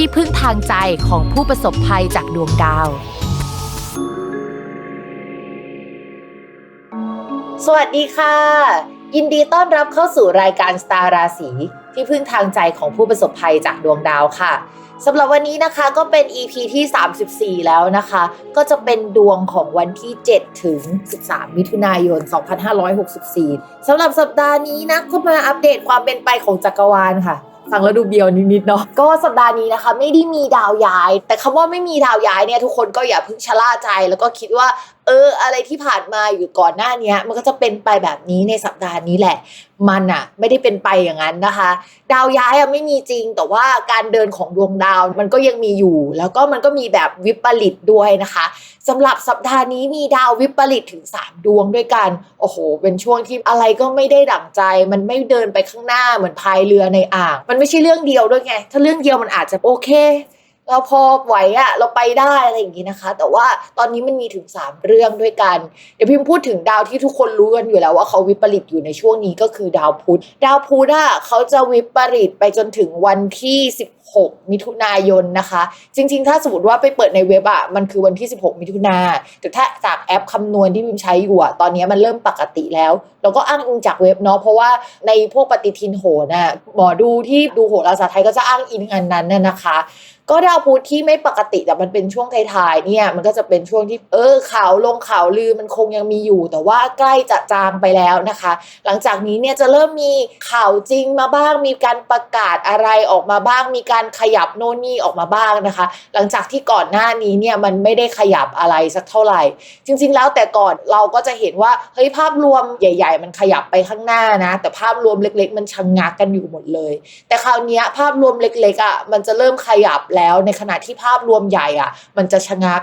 ที่พึ่งทางใจของผู้ประสบภัยจากดวงดาว สวัสดีค่ะ ยินดีต้อนรับเข้าสู่รายการสตาร์ราศีที่พึ่งทางใจของผู้ประสบภัยจากดวงดาวค่ะสำหรับวันนี้นะคะก็เป็น EP ที่ 34 แล้วนะคะ ก็จะเป็นดวงของวันที่ 7 ถึง 13 มิถุนายน 2564 สำหรับสัปดาห์นี้นะก็มาอัปเดตความเป็นไปของจักรวาลค่ะ ฟังแล้วดูเบียวนิดๆเนาะก็สัปดาห์นี้นะคะ ไม่ได้มีดาวย้าย แต่คำว่าไม่มีดาวย้ายเนี่ยทุกคนก็อย่าเพิ่งชะล่าใจ แล้วก็คิดว่า เออ อะไรที่ผ่านมาอยู่ก่อนหน้านี้มันก็จะเป็นไปแบบนี้ในสัปดาห์นี้แหละ มันอะไม่ได้เป็นไปอย่างนั้นนะคะ ดาวย้ายอะไม่มีจริง แต่ว่าการเดินของดวงดาวมันก็ยังมีอยู่ แล้วก็มันก็มีแบบวิปริตด้วยนะคะสำหรับสัปดาห์นี้มีดาววิปริตถึง 3 ดวงด้วยกัน โอ้โห เป็นช่วงที่อะไรก็ไม่ได้ดั่งใจ มันไม่เดินไปข้างหน้าเหมือนพายเรือในอ่าง มันไม่ใช่เรื่องเดียวด้วยไง ถ้าเรื่องเดียวมันอาจจะโอเค เราพอไหวอะเราไปได้อะไรอย่างนี้นะคะ แต่ว่าตอนนี้มันมีถึง 3 เรื่องด้วยกัน เดี๋ยวพิมพูดถึงดาวที่ทุกคนรู้กันอยู่แล้วว่าเขาวิปริตอยู่ในช่วงนี้ก็คือดาวพุธ ดาวพุธอะเขาจะวิปริตไปจนถึงวันที่ 16 มิถุนายนนะคะ จริงๆ ถ้าสมมติว่าไปเปิดในเว็บอะมันคือวันที่ 16 มิถุนาแต่ถ้าจากแอปคำนวณที่พิมใช้อยู่อะตอนนี้มันเริ่มปกติแล้ว เราก็อ้างอิงจากเว็บเนาะเพราะว่าในพวกปฏิทินโหราน่ะหมอดูที่ดูโหราศาสตร์ไทยก็จะอ้างอิงอันนั้นน่ะนะคะก็ดาวพุธที่ไม่ปกติแต่มันเป็นช่วงท้ายๆเนี่ยมันก็จะเป็นช่วงที่เออข่าวลงข่าวลือมันคงยังมีอยู่ แต่ว่าใกล้จะจางไปแล้วนะคะ หลังจากนี้เนี่ยจะเริ่มมีข่าวจริงมาบ้างมีการประกาศอะไรออกมาบ้างมีการการขยับโน่นนี่ออกมาบ้างนะคะ หลังจากที่ก่อนหน้านี้เนี่ยมันไม่ได้ขยับอะไรสักเท่าไหร่ จริง ๆ แล้วแต่ก่อนเราก็จะเห็นว่าเฮ้ยภาพรวมใหญ่ ๆ มันขยับไปข้างหน้านะ แต่ภาพรวมเล็ก ๆ มันชะงงักกันอยู่หมดเลย แต่คราวนี้ภาพรวมเล็กๆอะมันจะเริ่มขยับแล้วในขณะที่ภาพรวมใหญ่อะ มันจะชะงัก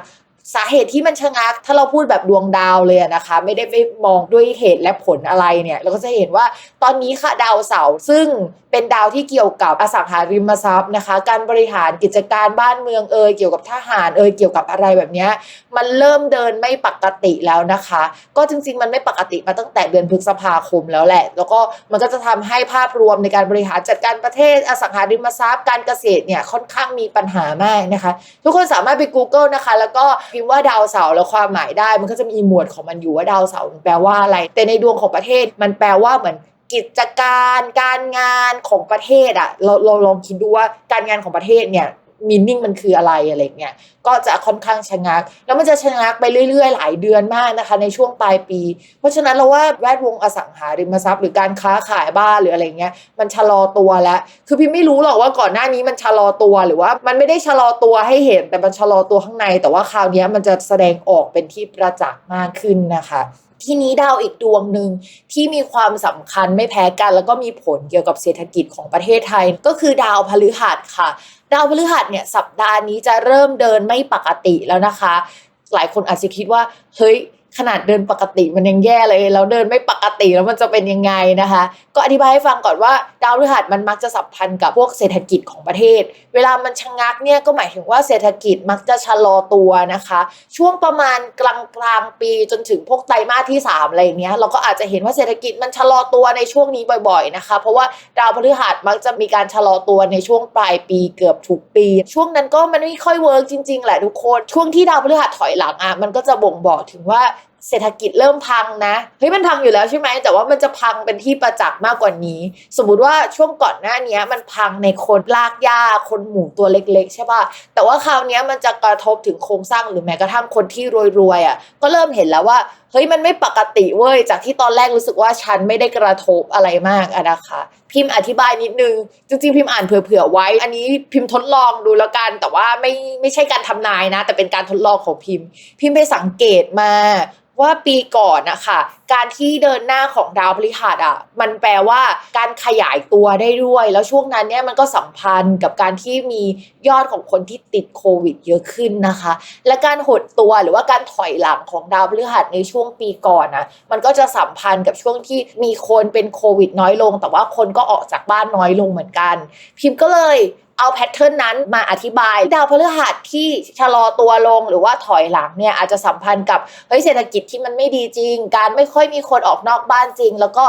สาเหตุที่มันชะงัก ถ้าเราพูดแบบดวงดาวเลยนะคะ ไม่ได้ไปมองด้วยเหตุและผลอะไรเนี่ย เราก็จะเห็นว่าตอนนี้ค่ะดาวเสาร์ซึ่งเป็นดาวที่เกี่ยวกับอสังหาริมทรัพย์นะคะ การบริหารกิจการบ้านเมืองเอยเกี่ยวกับทหารเอยเกี่ยวกับอะไรแบบนี้มันเริ่มเดินไม่ปกติแล้วนะคะ ก็จริง ๆ มันไม่ปกติมาตั้งแต่เดือนพฤษภาคมแล้วแหละ แล้วก็มันก็จะทำให้ภาพรวมในการบริหารจัดการประเทศอสังหาริมทรัพย์ การเกษตรเนี่ยค่อนข้างมีปัญหามากนะคะ ทุกคนสามารถไป Google นะคะ แล้วก็พิมพ์ว่าดาวเสาร์แล้วความหมายได้ มันก็จะมีหมวดของมันอยู่ว่าดาวเสาร์แปลว่าอะไร แต่ในดวงของประเทศมันแปลว่าเหมือนกิจการการงานของประเทศอะเราเราลองคิดดูว่าการงานของประเทศเนี่ย มีนิ่งมันคืออะไรอะไรเงี้ยก็จะค่อนข้างชะงัก แล้วมันจะชะงักไปเรื่อย ๆ หลายเดือนมากนะคะ ในช่วงปลายปี เพราะฉะนั้นเราว่าแวดวงอสังหาริมทรัพย์หรือการค้าขายบ้านหรืออะไรเงี้ยมันชะลอตัวแล้ว คือพี่ไม่รู้หรอกว่าก่อนหน้านี้มันชะลอตัวหรือว่า มันไม่ได้ชะลอตัวให้เห็นแต่มันชะลอตัวข้างใน แต่ว่าคราวนี้มันจะแสดงออกเป็นที่ประจักษ์มากขึ้นนะคะ ทีนี้ดาวอีกดวงหนึ่งที่มีความสำคัญไม่แพ้กัน แล้วก็มีผลเกี่ยวกับเศรษฐกิจของประเทศไทย ก็คือดาวพฤหัสค่ะ ดาวพฤหัสเนี่ยสัปดาห์นี้จะเริ่มเดินไม่ปกติแล้วนะคะ หลายคนอาจจะคิดว่าเฮ้ย ขนาดเดินปกติมันยังแย่เลยแล้วเดินไม่ปกติแล้วมันจะเป็นยังไงนะคะ ก็อธิบายให้ฟังก่อนว่าดาวพฤหัสมันมักจะสัมพันธ์กับพวกเศรษฐกิจของประเทศ เวลามันชะงักเนี่ยก็หมายถึงว่าเศรษฐกิจมักจะชะลอตัวนะคะ ช่วงประมาณกลางกลางปีจนถึงพวกไตรมาสที่3อะไรเงี้ยเราก็อาจจะเห็นว่าเศรษฐกิจมันชะลอตัวในช่วงนี้บ่อยๆนะคะ เพราะว่าดาวพฤหัสมักจะมีการชะลอตัวในช่วงปลายปีเกือบทุกปี ช่วงนั้นก็มันไม่ค่อยเวิร์กจริงๆแหละทุกคน ช่วงที่ดาวพฤหัสถอยหลังอะมันก็จะบ่งบอกถึงว่า เศรษฐกิจเริ่มพังนะเฮ้ยมันพังอยู่แล้วใช่ไหมแต่ว่ามันจะพังเป็นที่ประจักษ์มากกว่านี้ สมมุติว่าช่วงก่อนหน้านี้มันพังในคนลากหญ้าคนหมู่ตัวเล็ก ๆ ใช่ป่ะแต่ว่าคราวนี้มันจะกระทบถึงโครงสร้างหรือแม้กระทั่งคนที่รวยๆอะก็เริ่มเห็นแล้วว่าเฮ้ยมันไม่ปกติเว้ยจากที่ตอนแรกรู้สึกว่าฉันไม่ได้กระทบอะไรมากอะนะคะ พิมพ์อธิบายนิดนึง จริงๆ พิมพ์อ่านเผื่อๆไว้ อันนี้พิมพ์ทดลองดูแล้วกัน แต่ว่าไม่ไม่ใช่การทำนายนะ แต่เป็นการทดลองของพิมพ์ พิมพ์ไปสังเกตมาว่าปีก่อนนะคะ การที่เดินหน้าของดาวพฤหัสอะมันแปลว่าการขยายตัวได้ด้วย แล้วช่วงนั้นเนี่ยมันก็สัมพันธ์กับการที่มียอดของคนที่ติดโควิดเยอะขึ้นนะคะ และการหดตัวหรือว่าการถอยหลังของดาวพฤหัสในช่วงปีก่อนนะมันก็จะสัมพันธ์กับช่วงที่มีคนเป็นโควิดน้อยลง แต่ว่าคนก็ออกจากบ้านน้อยลงเหมือนกัน พิมพ์ก็เลย เอาแพทเทิร์นนั้นมาอธิบายดาวพฤหัสที่ชะลอตัวลงหรือว่าถอยหลังเนี่ยอาจจะสัมพันธ์กับเฮ้ยเศรษฐกิจที่มันไม่ดีจริง การไม่ค่อยมีคนออกนอกบ้านจริง แล้วก็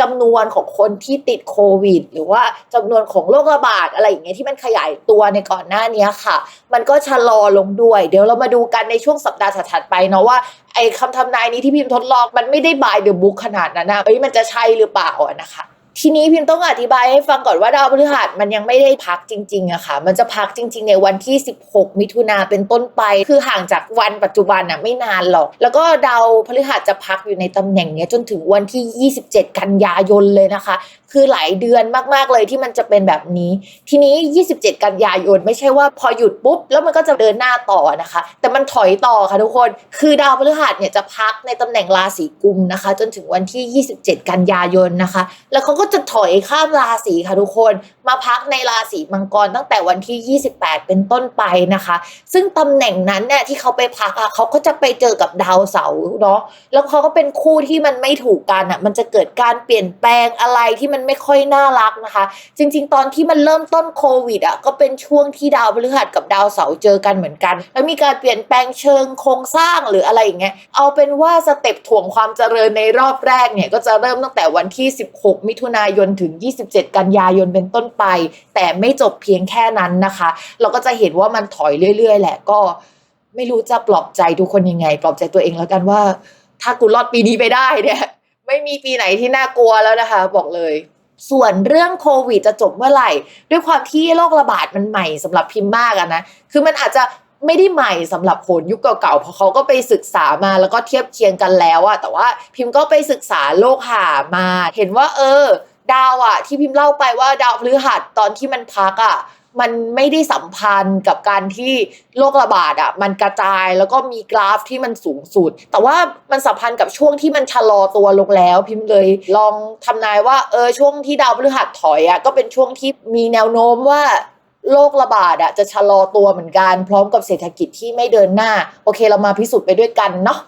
จำนวนของคนที่ติดโควิด หรือว่าจำนวนของโรคระบาดอะไรอย่างเงี้ยที่มันขยายตัวในก่อนหน้านี้ค่ะ มันก็ชะลอลงด้วย เดี๋ยวเรามาดูกันในช่วงสัปดาห์ถัดๆไปเนาะว่าไอ้คำทำนายนี้ที่พิมพ์ทดลองมันไม่ได้บายเดอะบุ๊กขนาดนั้นนะเอ้ยมันจะใช่หรือเปล่านะคะ ทีนี้พิมต้องอธิบายให้ฟังก่อนว่าดาวพฤหัสมันยังไม่ได้พักจริงๆอะค่ะ มันจะพักจริง ๆ ในวันที่ 16 มิถุนาเป็นต้นไป คือห่างจากวันปัจจุบันอะไม่นานหรอก แล้วก็ดาวพฤหัสจะพักอยู่ในตำแหน่งเนี้ยจนถึงวันที่ 27 กันยายนเลยนะคะ คือหลายเดือนมากๆเลยที่มันจะเป็นแบบนี้ ทีนี้ 27 กันยายนไม่ใช่ว่าพอหยุดปุ๊บ แล้วมันก็จะเดินหน้าต่อนะคะ แต่มันถอยต่อค่ะทุกคน คือดาวพฤหัสเนี่ยจะพักในตำแหน่งราศีกุมนะคะ จนถึงวันที่ 27 กันยายนนะคะ แล้วเขาก็จะถอยข้ามราศีค่ะทุกคนมาพักในราศีมังกรตั้งแต่วันที่ 28 เป็นต้นไปนะคะ ซึ่งตำแหน่งนั้นเนี่ยที่เขาไปพักอะเขาก็จะไปเจอกับดาวเสาร์เนาะแล้วเขาก็เป็นคู่ที่มันไม่ถูกกันอะมันจะเกิดการเปลี่ยนแปลงอะไรที่มันไม่ค่อยน่ารักนะคะ จริง ๆ ตอนที่มันเริ่มต้นโควิดอะก็เป็นช่วงที่ดาวพฤหัสกับดาวเสาร์เจอกันเหมือนกัน แล้วมีการเปลี่ยนแปลงเชิงโครงสร้างหรืออะไรอย่างเงี้ยเอาเป็นว่าสเต็ปถ่วงความเจริญในรอบแรกเนี่ยก็จะเริ่มตั้งแต่วันที่ 16 มิถุนายนถึง 27 กันยายนเป็นต้นไป แต่ไม่จบเพียงแค่นั้นนะคะ เราก็จะเห็นว่ามันถอยเรื่อย ๆ แหละก็ไม่รู้จะปลอบใจทุกคนยังไง ปลอบใจตัวเองแล้วกันว่า ถ้ากูรอดปีนี้ไปได้เนี่ย ไม่มีปีไหนที่น่ากลัวแล้วนะคะ บอกเลย ส่วนเรื่องโควิดจะจบเมื่อไหร่ ด้วยความที่โรคระบาดมันใหม่สำหรับพิมพ์มากอะนะ คือมันอาจจะไม่ได้ใหม่สำหรับคนยุคเก่าๆ เพราะเขาก็ไปศึกษามาแล้วก็เทียบเคียงกันแล้วอะแต่ว่าพิมพ์ก็ไปศึกษาโลกหามา เห็นว่าเออ ดาวอะที่พิมพ์เล่าไปว่าดาวพฤหัสตอนที่มันพักอะ มันไม่ได้สัมพันธ์กับการที่โรคระบาดอะมันกระจายแล้วก็มีกราฟที่มันสูงสุด แต่ว่ามันสัมพันธ์กับช่วงที่มันชะลอตัวลงแล้ว พิมพ์เลยลองทำนายว่าเออช่วงที่ดาวพฤหัสถอยอะก็เป็นช่วงที่มีแนวโน้มว่าโรคระบาดอะจะชะลอตัวเหมือนกัน พร้อมกับเศรษฐกิจที่ไม่เดินหน้า โอเคเรามาพิสูจน์ไปด้วยกันเนาะ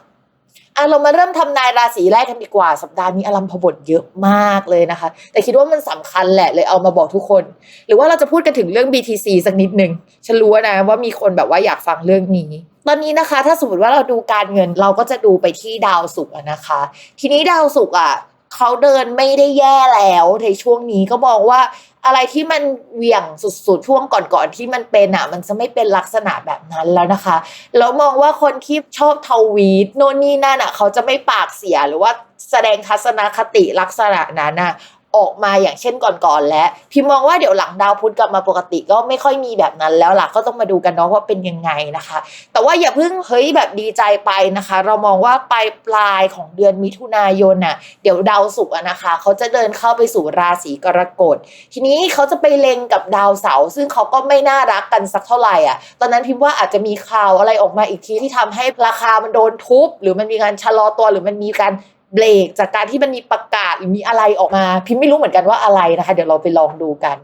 อะเรามาเริ่มทำนายราศีแรกกันดีกว่า สัปดาห์นี้อลัมพบทเยอะมากเลยนะคะ แต่คิดว่ามันสำคัญแหละเลยเอามาบอกทุกคน หรือว่าเราจะพูดกันถึงเรื่อง BTC สักนิดหนึ่งฉันรู้นะว่ามีคนแบบว่าอยากฟังเรื่องนี้ ตอนนี้นะคะ ถ้าสมมติว่าเราดูการเงินเราก็จะดูไปที่ดาวศุกร์นะคะ ทีนี้ดาวศุกร์อะ เขาเดินไม่ได้แย่แล้วในช่วงนี้ก็มองว่า อะไรที่มันเหวี่ยงสุดๆช่วงก่อนๆที่มันเป็นอะ มันจะไม่เป็นลักษณะแบบนั้นแล้วนะคะแล้วมองว่าคนที่ชอบทวีตโน่นนี่นั่นอะ เขาจะไม่ปากเสียหรือว่าแสดงทัศนคติลักษณะนั้นอะ ออกมาอย่างเช่นก่อนๆแล้วพิมมองว่าเดี๋ยวหลังดาวพุธกลับมาปกติก็ไม่ค่อยมีแบบนั้นแล้วล่ะก็ต้องมาดูกันเนาะว่าเป็นยังไงนะคะ แต่ว่าอย่าเพิ่งเฮ้ยแบบดีใจไปนะคะ เรามองว่าปลายปลายของเดือนมิถุนายนน่ะเดี๋ยวดาวศุกร์นะคะเขาจะเดินเข้าไปสู่ราศีกรกฎทีนี้เขาจะไปเล็งกับดาวเสาร์ซึ่งเขาก็ไม่น่ารักกันสักเท่าไหร่อะตอนนั้นพิมพ์ว่าอาจจะมีข่าวอะไรออกมาอีกทีที่ทำให้ราคามันโดนทุบหรือมันมีการชะลอตัวหรือมันมีการ เบรกจากการที่มันมีประกาศหรือมีอะไรออกมา พิมพ์ไม่รู้เหมือนกันว่าอะไรนะคะ เดี๋ยวเราไปลองดูกัน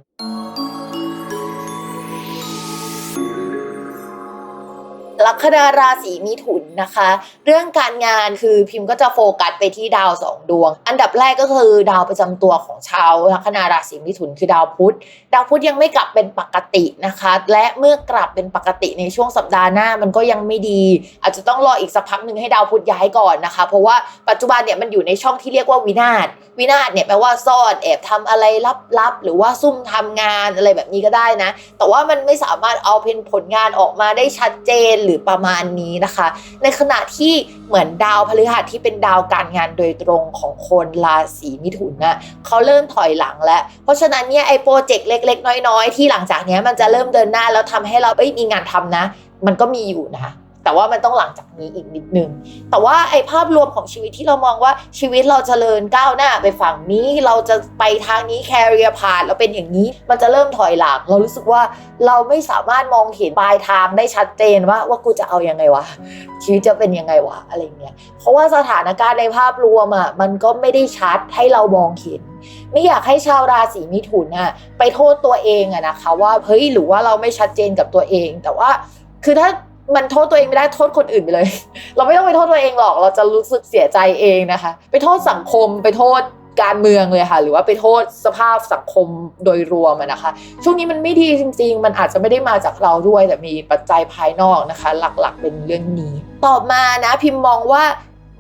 ลัคนาราศีมิถุนนะคะ เรื่องการงานคือพิมพ์ก็จะโฟกัสไปที่ดาวสองดวง อันดับแรกก็คือดาวประจำตัวของชาวลัคนาราศีมิถุนคือดาวพุธ ดาวพุธยังไม่กลับเป็นปกตินะคะ และเมื่อกลับเป็นปกติในช่วงสัปดาห์หน้ามันก็ยังไม่ดี อาจจะต้องรออีกสักพักหนึ่งให้ดาวพุธย้ายก่อนนะคะ เพราะว่าปัจจุบันเนี่ยมันอยู่ในช่องที่เรียกว่าวินาศวินาศเนี่ยแปลว่าซ่อนแอบทำอะไรลับๆหรือว่าซุ่มทำงานอะไรแบบนี้ก็ได้นะ แต่ว่ามันไม่สามารถเอาเป็นผลงานออกมาได้ชัดเจนหรือประมาณนี้นะคะ ในขณะที่เหมือนดาวพฤหัสที่เป็นดาวการงานโดยตรงของคนราศีมิถุนนะเขาเริ่มถอยหลังแล้ว เพราะฉะนั้นเนี่ยไอ้โปรเจกต์เล็ก ๆ น้อย ๆ ที่หลังจากเนี้ยมันจะเริ่มเดินหน้าแล้วทำให้เราเอ้ยมีงานทำนะ มันก็มีอยู่นะ แต่ว่ามันต้องหลังจากนี้อีกนิดนึง แต่ว่าไอ้ภาพรวมของชีวิตที่เรามองว่าชีวิตเราจเจริญก้าวหน้าไปฝั่งนี้เราจะไปทางนี้แคริเอร์ผ่านเราเป็นอย่างนี้ มันจะเริ่มถอยหลัง เรารู้สึกว่าเราไม่สามารถมองเห็นปลายทางได้ชัดเจนว่าว่ากูจะเอายังไงวะชีวิตจะเป็นยังไงวะอะไรเงี้ยเพราะว่าสถานการณ์ในภาพรวมอะมันก็ไม่ได้ชัดให้เรามองเห็นไม่อยากให้ชาวราศีมิถุนอะไปโทษตัวเองอะนะคะว่าเฮ้ยหรือว่าเราไม่ชัดเจนกับตัวเอง แต่ว่าคือถ้า มันโทษตัวเองไม่ได้โทษคนอื่นไปเลย เราไม่ต้องไปโทษตัวเองหรอก เราจะรู้สึกเสียใจเองนะคะ ไปโทษสังคมไปโทษการเมืองเลยค่ะ หรือว่าไปโทษสภาพสังคมโดยรวมนะคะ ช่วงนี้มันไม่ดีจริง ๆ มันอาจจะไม่ได้มาจากเราด้วยแต่มีปัจจัยภายนอกนะคะ หลักๆเป็นเรื่องนี้ ต่อมานะพิมพ์มองว่า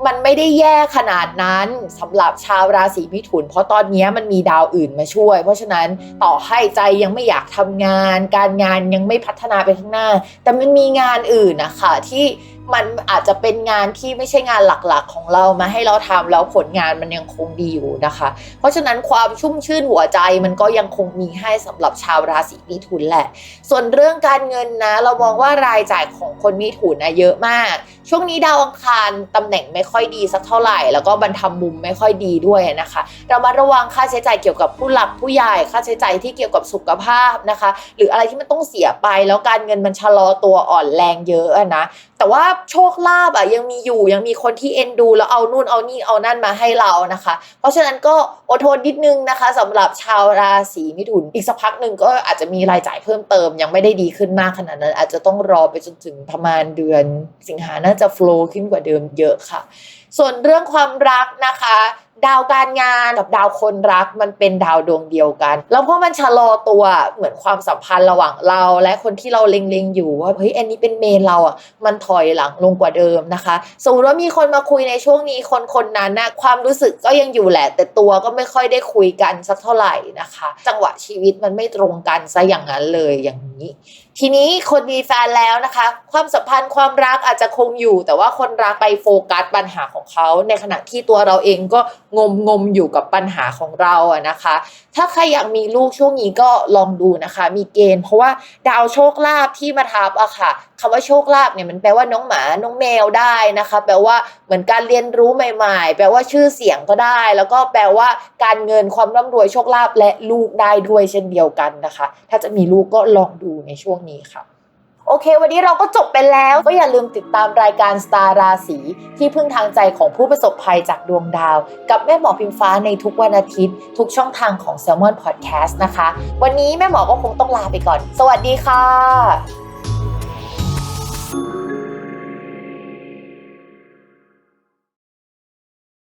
มันไม่ได้แย่ขนาดนั้นสำหรับชาวราศีมิถุน เพราะตอนนี้มันมีดาวอื่นมาช่วย เพราะฉะนั้นต่อให้ใจยังไม่อยากทำงาน การงานยังไม่พัฒนาไปข้างหน้า แต่มันมีงานอื่นนะคะที่ มันอาจจะเป็นงานที่ไม่ใช่งานหลักๆของเรามาให้เราทำแล้วผลงานมันยังคงดีอยู่นะคะ เพราะฉะนั้นความชุ่มชื่นหัวใจมันก็ยังคงมีให้สำหรับชาวราศีมิถุนแหละ ส่วนเรื่องการเงินนะ เรามองว่ารายจ่ายของคนมิถุนนะเยอะมาก ช่วงนี้ดาวอังคารตำแหน่งไม่ค่อยดีสักเท่าไหร่ แล้วก็บรรทำมุมไม่ค่อยดีด้วยนะคะเรามาระวังค่าใช้จ่ายเกี่ยวกับผู้หลักผู้ใหญ่ค่าใช้จ่ายที่เกี่ยวกับสุขภาพนะคะ หรืออะไรที่มันต้องเสียไปแล้วการเงินมันชะลอตัวอ่อนแรงเยอะนะแต่ว่าโชคลาภอะยังมีอยู่ยังมีคนที่เอ็นดู แล้วเอานู่นเอานี่เอานั่นมาให้เรานะคะ เพราะฉะนั้นก็อดทนนิดนึงนะคะสำหรับชาวราศีมิถุน อีกสักพักหนึ่งก็อาจจะมีรายจ่ายเพิ่มเติม ยังไม่ได้ดีขึ้นมากขนาดนั้น อาจจะต้องรอไปจนถึงประมาณเดือน สิงหาน่าจะโฟล์ขึ้นกว่าเดิมเยอะค่ะ ส่วนเรื่องความรักนะคะดาวการงานกับดาวคนรักมันเป็นดาวดวงเดียวกัน แล้วพอมันชะลอตัวเหมือนความสัมพันธ์ระหว่างเรา และคนที่เราเล็งๆอยู่ว่าเฮ้ยอันนี้เป็นเมนเราอะมันถอยหลังลงกว่าเดิมนะคะ สมมติว่ามีคนมาคุยในช่วงนี้คนคนนั้นนะความรู้สึกก็ยังอยู่แหละ แต่ตัวก็ไม่ค่อยได้คุยกันสักเท่าไหร่นะคะ จังหวะชีวิตมันไม่ตรงกันซะอย่างนั้นเลยอย่างนี้ ทีนี้คนมีแฟนแล้วนะคะ ความสัมพันธ์ความรักอาจจะคงอยู่ แต่ว่าคนรักไปโฟกัสปัญหาของเขา ในขณะที่ตัวเราเองก็งมงมอยู่กับปัญหาของเราอะนะคะ ถ้าใครอยากมีลูกช่วงนี้ก็ลองดูนะคะ มีเกณฑ์เพราะว่าดาวโชคลาภที่มาทับอะค่ะคำว่าโชคลาภเนี่ยมันแปลว่าน้องหมา น้องแมวได้นะคะ แปลว่าเหมือนการเรียนรู้ใหม่ๆ แปลว่าชื่อเสียงก็ได้ แล้วก็แปลว่าการเงินความร่ำรวยโชคลาภและลูกได้ด้วยเช่นเดียวกันนะคะ ถ้าจะมีลูกก็ลองดูในช่วงนี้ค่ะโอเค วันนี้เราก็จบไปแล้ว ก็อย่าลืมติดตามรายการสตาร์ราศีที่พึ่งทางใจของผู้ประสบภัยจากดวงดาว กับแม่หมอพิมฟ้าในทุกวันอาทิตย์ ทุกช่องทางของ s ซ l m o n Podcast นะคะ วันนี้แม่หมอก็คงต้องลาไปก่อน สวัสดีค่ะ